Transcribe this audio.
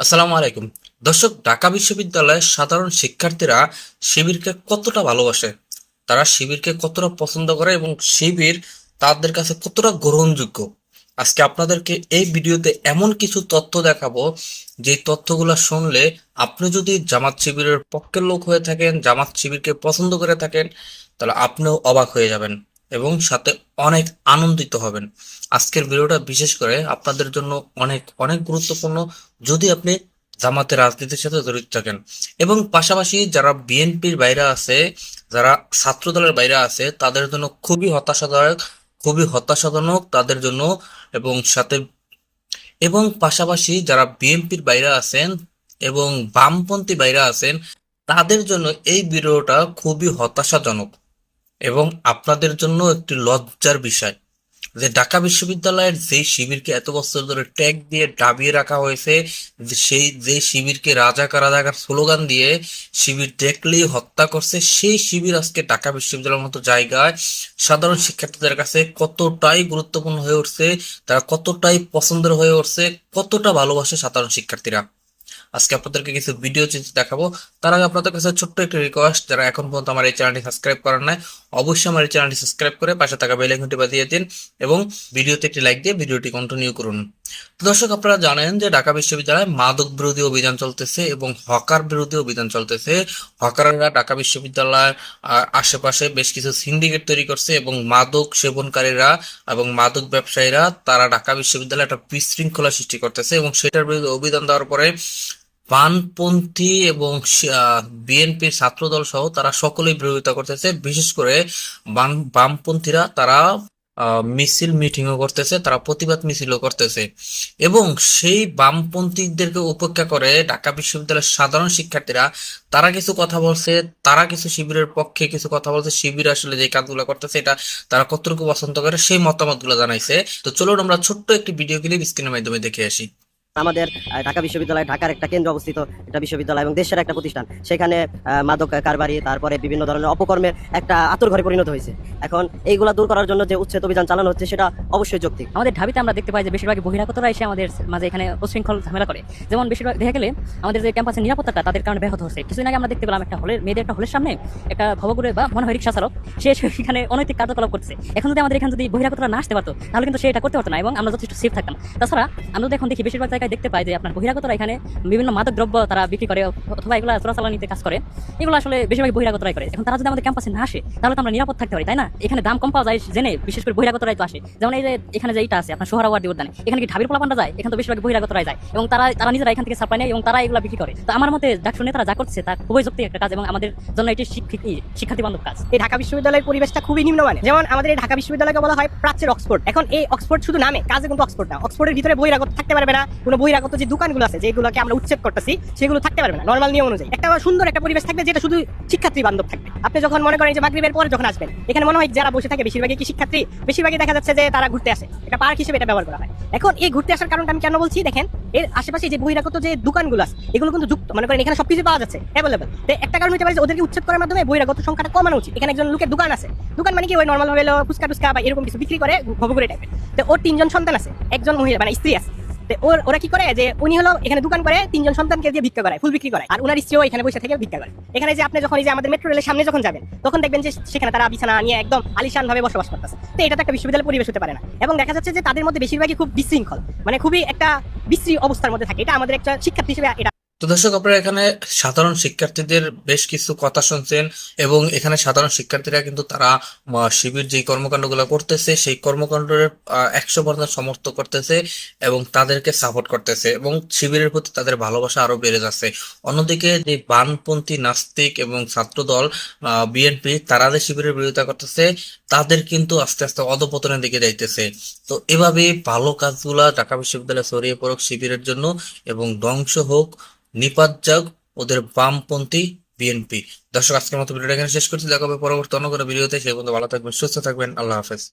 আসসালামু আলাইকুম। দর্শক, ঢাকা বিশ্ববিদ্যালয়ের সাধারণ শিক্ষার্থীরা শিবিরকে কতটা ভালোবাসে? তারা শিবিরকে কতটা পছন্দ করে এবং শিবির তাদের কাছে কতটা গ্রহণযোগ্য? আজকে আপনাদেরকে এই ভিডিওতে এমন কিছু তথ্য দেখাবো যে তথ্যগুলো শুনলে আপনি যদি জামাত শিবিরের পক্ষের লোক হয়ে থাকেন, জামাত শিবিরকে পছন্দ করে থাকেন, তাহলে আপনিও অবাক হয়ে যাবেন। এবং সাথে অনেক আনন্দিত হবেন। আজকের ভিডিওটা বিশেষ করে আপনাদের জন্য অনেক অনেক গুরুত্বপূর্ণ। যদি আপনি জামাতের রাজনীতির সাথে জড়িত থাকেন এবং পাশাপাশি যারা বিএনপির বাইরে আছে, যারা ছাত্র দলের বাইরে আছে, তাদের জন্য খুবই হতাশাদায়ক, খুবই হতাশাজনক তাদের জন্য এবং সাথে, এবং পাশাপাশি যারা বিএনপির বাইরে আছেন এবং বামপন্থী বাইরে আছেন, তাদের জন্য এই ভিডিওটা খুবই হতাশাজনক। এবং আপনাদের জন্য একটি লজ্জার বিষয় যে ঢাকা বিশ্ববিদ্যালয়ের যে শিবিরকে এত বছর ধরে ট্যাগ দিয়ে ডাবিয়ে রাখা হয়েছে সেই, যে শিবিরকে রাজাকার রাজাকার স্লোগান দিয়ে শিবির দেখলেই হত্যা করছে, সেই শিবির আজকে ঢাকা বিশ্ববিদ্যালয়ের মতো জায়গায় সাধারণ শিক্ষার্থীদের কাছে কতটাই গুরুত্বপূর্ণ হয়ে উঠছে, তারা কতটাই পছন্দের হয়ে উঠছে, কতটা ভালোবাসে সাধারণ শিক্ষার্থীরা। আজকে আপনাদেরকে কিছু ভিডিও চিত্র দেখাবো। তার আগে আপনাদের কাছে ছোট্ট একটি রিকোয়েস্ট যারা এখন পর্যন্ত আমার এই চ্যানেলটি সাবস্ক্রাইব করেন নাই, অবশ্যই আমার এই চ্যানেলটি সাবস্ক্রাইব করে পাশে থাকা বেল আইকনটি বাজিয়ে দিন এবং ভিডিওতে একটি লাইক দিয়ে ভিডিওটি কন্টিনিউ করুন। দর্শক, আপনারা জানেন যে ঢাকা বিশ্ববিদ্যালয়ে মাদক বিরোধী অভিযান চলতেছে এবং হকার বিরোধী অভিযান চলতেছে। হকাররা ঢাকা বিশ্ববিদ্যালয়ের আশেপাশে বেশ কিছু সিন্ডিকেট তৈরি করছে এবং মাদক সেবনকারীরা এবং মাদক ব্যবসায়ীরা, তারা ঢাকা বিশ্ববিদ্যালয়ে একটা বিশৃঙ্খলা সৃষ্টি করতেছে এবং সেটার বিরুদ্ধে অভিযান দেওয়ার পরে বামপন্থী এবং বিএনপির ছাত্রদল সহ তারা সকলেই বিরোধিতা করতেছে। বিশেষ করে বাম, বামপন্থীরা তারা মিছিল মিটিংও করতেছে, তারা প্রতিবাদ মিছিলও করতেছে। এবং সেই বামপন্থীদেরকে উপেক্ষা করে ঢাকা বিশ্ববিদ্যালয়ের সাধারণ শিক্ষার্থীরা, তারা কিছু কথা বলছে, তারা কিছু শিবিরের পক্ষে কিছু কথা বলছে, শিবির আসলে যে কাজগুলো করতেছে এটা তারা কতটুকু পছন্দ করে সেই মতামতগুলো জানাইছে। তো চলুন আমরা ছোট্ট একটি ভিডিও ক্লিপ স্ক্রিনের মাধ্যমে দেখে আসি। আমাদের ঢাকা বিশ্ববিদ্যালয়, ঢাকার একটা কেন্দ্র অবস্থিত একটা বিশ্ববিদ্যালয় এবং দেশের একটা প্রতিষ্ঠান। সেখানে মাদক কারবারি, তারপরে বিভিন্ন ধরনের অপকর্মের একটা আতর পরিণত হয়েছে। এখন এইগুলা দূর করার জন্য যে উচ্ছেদ অভিযান চালানো হচ্ছে, সেটা অবশ্যই যৌক্তিক। আমাদের ঢাবিতে আমরা দেখতে পাই যে বেশিরভাগ বহিরাগতরা এসে আমাদের মাঝে এখানে উশৃঙ্খল ঝামেলা করে। যেমন বেশিরভাগ দেখা গেলে আমাদের যে ক্যাম্পাসের নিরাপত্তাটা তাদের কারণে ব্যাহত হচ্ছে। কিছুদিন আগে আমরা দেখতে পেলাম একটা হলের, মেয়েদের একটা হলের সামনে একটা ভবঘুরে বা মনে হয় সে সেখানে অনৈতিক কার্যকলাপ করছে এখন যদি আমাদের এখানে যদি বহিরাগতরা না আসতে পারতো, তাহলে কিন্তু সে এটা করতে পারতো না এবং আমরা যথেষ্ট সেফ থাকতাম। তাছাড়া আমরা এখন দেখি বেশিরভাগ জায়গায় দেখতে পাই যে আপনার বহিরাগতরা এখানে বিভিন্ন মাদক দ্রব্য তারা বিক্রি করে, অথবা এগুলো চোরাচালানিতে কাজ করে। এগুলো আসলে বেশিরভাগ বহিরাগতরাই করে। এখন তারা যদি আমাদের ক্যাম্পাসে না আসে, তাহলে তো আমরা নিরাপদ থাকতে পারি, তাই না? এখানে দাম কম পাওয়া যায় জেনে বিশেষ করে বহিরাগতরাই তো আসে। যেমন এই যে এখানে যে এইটা আছে, আপনার সোহরাওয়ার্দি উদ্যানে, এখানে কি ঢাবির পোলাপান্ডা যায়? এখানে তো বেশিরভাগ বহিরাগতরাই যায়। এবং তারা তারা নিজেরা এখান থেকে সাপ্লাই নেয় এবং তারা এগুলো বিক্রি করে। তো আমার মতে ডাকসু নেতারা যা করছে, তা খুবই যুক্তি একটা কাজ এবং আমাদের জন্য এটি শিক্ষার্থী বান্ধব কাজ। এই ঢাকা বিশ্ববিদ্যালয়ের পরিবেশটা খুবই নিম্নমানের। যেমন আমাদের এই ঢাকা বিশ্ববিদ্যালয়কে বলা হয় প্রাচ্যের অক্সফোর্ড। এখন এই অক্সফোর্ড শুধু নামে, কাজে কিন্তু অক্সফোর্ড না। অক্সফোর্ডের ভিতরে বহিরাগত থাকতে পারবে না কোনো বহিরাগত যে দোকানগুলো আছে, যেগুলোকে আমরা উচ্ছেদ করতেছি, সেগুলো থাকতে পারবে না নর্মাল নিয়ম অনুযায়ী। একটা সুন্দর একটা পরিবেশ থাকবে যেটা শুধু শিক্ষার্থী বান্ধব থাকবে। আপনি যখন মনে করেন যে মাগরিবের পরে যখন আসবেন, এখানে মনে হয় যারা বসে থাকে বেশিরভাগই কি শিক্ষার্থী? বেশিরভাগই দেখা যাচ্ছে যে তারা ঘুরতে আসে। এটা পার্ক হিসেবে এটা ব্যবহার করা হয়। এখন এই ঘুরতে আসার কারণটা আমি কেন বলছি? দেখেন, এর আশেপাশে যে বহিরাগত যে দোকানগুলো আছে, এগুলো কিন্তু যুক্ত। মনে করেন এখানে সবকিছু পাওয়া যাচ্ছে অ্যাভেলেবল তো একটা কারণ হতে পারে যে ওদেরকে উচ্ছেদ করার মাধ্যমে বহিরাগত সংখ্যাটা কমানো উচিত। এখানে একজন লোকের দোকান আছে। দোকান মানে কি? ওই নর্মাল ভাবে ফুচকা টুচকা বা এরকম কিছু বিক্রি করে ভবঘুরে টাইপের তো ওর তিনজন সন্তান আছে। একজন মহিলা মানে স্ত্রী আছে। ওর, ওরা কি করে যে উনি হলো এখানে দোকান করে, তিনজন সন্তানকে দিয়ে ভিক্ষা করায় ফুল বিক্রি করে। আর ওনার স্ত্রীও এখানে বসে থেকে ভিক্ষা করে। এখানে যে আপনি যখন এই যে আমাদের মেট্রো রেলের সামনে যখন যাবেন, তখন দেখবেন যে সেখানে তারা বিছানা নিয়ে একদম আলিশান ভাবে বসবাস করতেছে। তো এটা একটা বিশ্ববিদ্যালয় পরিবেশ হতে পারে না। এবং দেখা যাচ্ছে যে তাদের মধ্যে বেশিরভাগই খুব বিশৃঙ্খল। মানে খুবই একটা বিশ্রী অবস্থার মধ্যে থাকে। এটা আমাদের একটা শিক্ষার্থী হিসেবে এটা তো দর্শক, আপনারা এখানে সাধারণ শিক্ষার্থীদের বেশ কিছু কথা শুনছেন এবং এখানে সাধারণ শিক্ষার্থীরা কিন্তু তারা শিবির যে কর্মকাণ্ডগুলো করতেছে, সেই কর্মকাণ্ডের একশো পার্সেন্ট সমর্থন করতেছে এবং তাদেরকে সাপোর্ট করতেছে এবং শিবিরের প্রতি তাদের ভালোবাসা আরও বেড়ে যাচ্ছে। অন্যদিকে যে বামপন্থী নাস্তিক এবং ছাত্রদল বিএনপি তারা যে শিবিরের বিরোধিতা করতেছে, তাদের কিন্তু আস্তে আস্তে অধপতনের দিকে যাইতেছে। তো এভাবে ভালো কাজগুলা ঢাকা বিশ্ববিদ্যালয়ে ছড়িয়ে পড়ুক শিবিরের জন্য এবং ধ্বংস হোক। নিপাত যাগ ওদের বামপন্থী বিএনপি। দর্শক, আজকের মতো ভিডিওটা এখানে শেষ করছি। দেখা হবে পরবর্তী অন্য কোনো ভিডিওতে। সেই পর্যন্ত ভালো থাকবেন, সুস্থ থাকবেন। আল্লাহ হাফেজ।